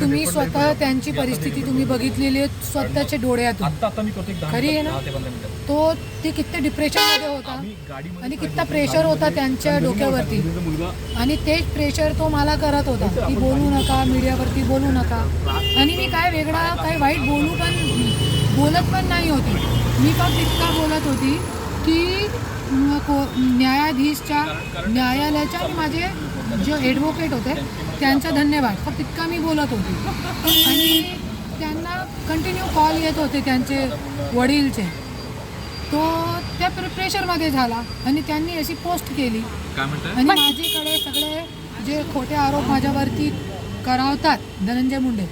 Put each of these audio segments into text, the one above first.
तुम्ही स्वतः त्यांची. परिस्थिती तुम्ही बघितलेली आहे स्वतःच्या डोळ्यातून खरी आहे ना? ते. तो ते किती डिप्रेशनमध्ये होता आणि करतो, प्रेशर होता त्यांच्या डोक्यावरती. आणि तेच प्रेशर तो मला करत होता की बोलू नका मीडियावरती बोलू नका आणि मी काय वेगळा काय वाईट बोलू पण बोलत पण नाही होती मी फक्त इतका बोलत होती की को- न्यायाधीशच्या न्यायालयाच्या आणि माझे जे ॲडव्होकेट होते त्यांचा धन्यवाद. फक्त इतका मी बोलत होती. आणि त्यांना कंटिन्यू कॉल येत होते त्यांचे वडीलचे. तो त्या प्रे- प्रेशरमध्ये झाला आणि त्यांनी अशी पोस्ट केली. आणि माझ्याकडे सगळे जे खोटे आरोप माझ्यावरती करावतात धनंजय मुंडे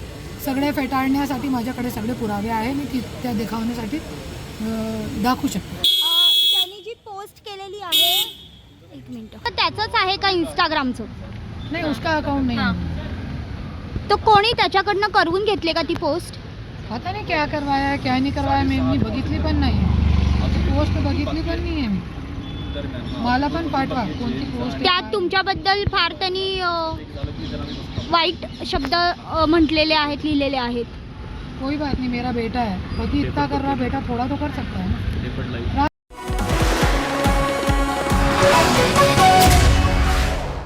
सगळे फेटाळण्यासाठी माझ्याकडे सगळे पुरावे आहे मी ती त्या देखावण्यासाठी दाखवू शकते अ, त्यांनी जी पोस्ट केलेली आहे एक मिनिट. तर त्याचंच आहे का इंस्टाग्रामचं नाही उसका अकाउंट नाही. तर कोणी त्याच्याकडनं करून घेतले का ती पोस्ट आता नाही क्या करवाया क्या नाही करवाया मी मी बघितली पण नाही. पोस्ट बघितली पण नाही आहे मला पण पाठवा कोणती पोस्ट त्यात तुमच्याबद्दल फार त्यांनी अ, वाईट शब्द अ, म्हटलेले आहेत लिहिलेले आहेत. कोई बात नहीं मेरा बेटा है. पति इतना कर रहा बेटा थोड़ा तो कर सकता है ना.